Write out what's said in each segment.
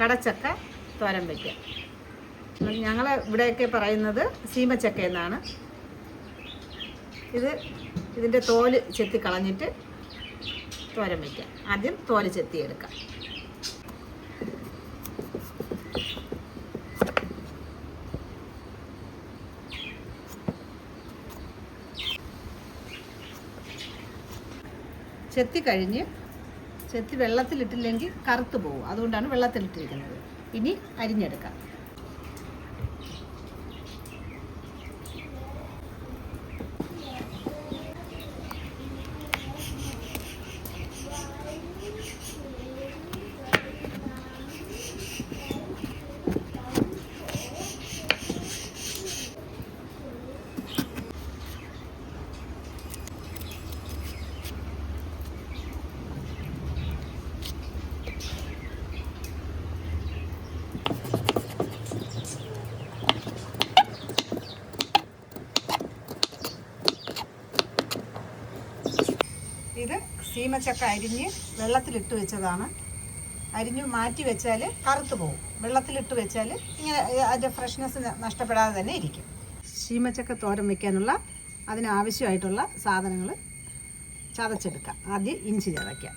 കടച്ചക്ക തോരൻ വയ്ക്കുക ഞങ്ങൾ ഇവിടെയൊക്കെ പറയുന്നത് സീമച്ചക്ക എന്നാണ്. ഇത് ഇതിന്റെ തോൽ ചെത്തി കളഞ്ഞിട്ട് തോരൻ വയ്ക്കാം ആദ്യം തോൽ ചെത്തിയെടുക്കാം ചെത്തി കഴിഞ്ഞ് ചെത്തി വെള്ളത്തിലിട്ടില്ലെങ്കിൽ കറുത്ത് പോകും. അതുകൊണ്ടാണ് വെള്ളത്തിലിട്ടിരിക്കുന്നത്. ഇനി അരിഞ്ഞെടുക്കാം ഇത് സീമച്ചക്ക അരിഞ്ഞ് വെള്ളത്തിലിട്ട് വെച്ചതാണ്. അരിഞ്ഞ് മാറ്റി വെച്ചാൽ കറുത്ത് പോകും. വെള്ളത്തിലിട്ട് വെച്ചാൽ ഇങ്ങനെ അതിന്റെ ഫ്രഷ്നെസ് നഷ്ടപ്പെടാതെ തന്നെ ഇരിക്കും. ശീമച്ചക്ക തോരൻ വെക്കാനുള്ള അതിനാവശ്യമായിട്ടുള്ള സാധനങ്ങൾ ചതച്ചെടുക്കാം. ആദ്യം ഇഞ്ചി ചതയ്ക്കാം.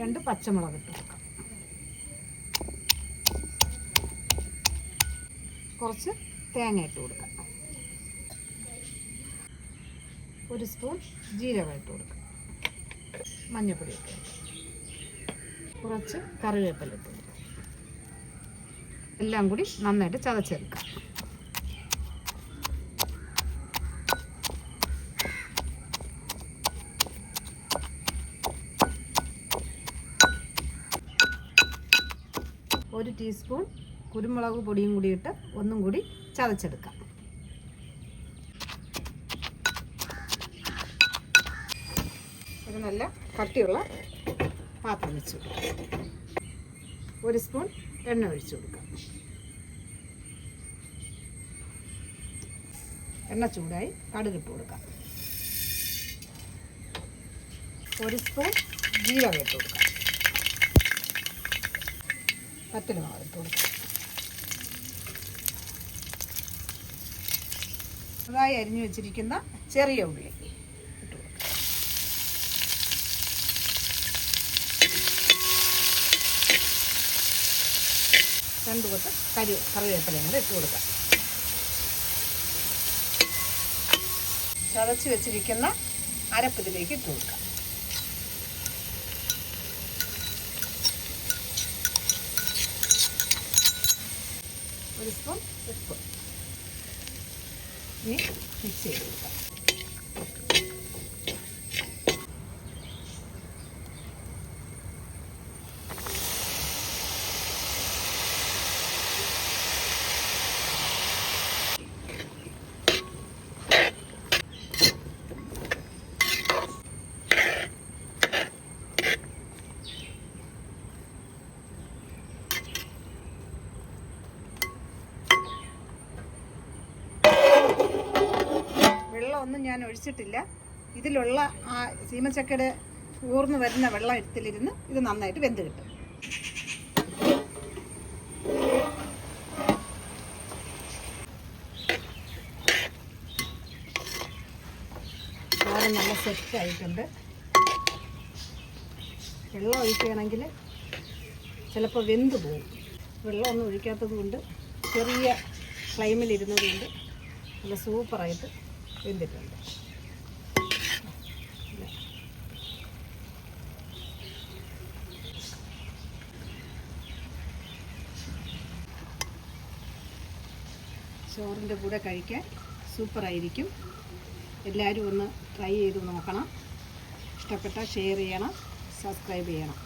രണ്ട് പച്ചമുളക് ഇട്ട് കൊടുക്കാം. കുറച്ച് തേങ്ങ ഇട്ട് കൊടുക്കാം. ഒരു സ്പൂൺ ജീരകം ഇട്ട് കൊടുക്കാം. മഞ്ഞൾപ്പൊടി ഇട്ട് കുറച്ച് കറിവേപ്പില ഇട്ട് കൊടുക്കാം. എല്ലാം കൂടി നന്നായിട്ട് ചതച്ചെടുക്കാം. ഒരു ടീസ്പൂൺ കുരുമുളക് പൊടിയും കൂടി ഇട്ട് ഒന്നും കൂടി ചതച്ചെടുക്കാം. ഒരു നല്ല കട്ടിയുള്ള പാത്രം വെച്ച് കൊടുക്കാം. ഒരു സ്പൂൺ എണ്ണ ഒഴിച്ചു കൊടുക്കാം. എണ്ണ ചൂടായി കടുകിട്ട് കൊടുക്കാം. ഒരു സ്പൂൺ ജീരകം ഇട്ട് കൊടുക്കാം. പത്തിന് ഇട്ട് കൊടുക്കാം. അതായി അരിഞ്ഞു വെച്ചിരിക്കുന്ന ചെറിയ ഉള്ളി. രണ്ടു കൊത്ത് കരി കറിവേപ്പിലയും കൂടെ ഇട്ട് കൊടുക്കാം. ചതച്ച് വെച്ചിരിക്കുന്ന അരപ്പതിലേക്ക് ഇട്ട് കൊടുക്കാം. ഒരു സ്പൂൺ ഉപ്പ്. ഇനി മിക്സ് ചെയ്ത് കൊടുക്കാം. വെള്ളമൊന്നും ഞാൻ ഒഴിച്ചിട്ടില്ല. ഇതിലുള്ള ആ സീമച്ചക്കയുടെ ഊർന്ന് വരുന്ന വെള്ളം എടുത്തിലിരുന്ന് ഇത് നന്നായിട്ട് വെന്ത് കിട്ടും. നല്ല സെറ്റ് ആയിട്ടുണ്ട്. വെള്ളം ഒഴിക്കുകയാണെങ്കിൽ ചിലപ്പോൾ വെന്ത് പോകും. വെള്ളമൊന്നും ഒഴിക്കാത്തത് കൊണ്ട് ചെറിയ ഫ്ലെയിമിലിരുന്നത് കൊണ്ട് നല്ല സൂപ്പറായിട്ട് വെന്തിട്ടുണ്ട്. ചോറിന്റെ കൂടെ കഴിക്കാൻ സൂപ്പറായിരിക്കും. എല്ലാവരും ഒന്ന് ട്രൈ ചെയ്ത് നോക്കണം. ഇഷ്ടപ്പെട്ടാൽ ഷെയർ ചെയ്യണം സബ്സ്ക്രൈബ് ചെയ്യണം.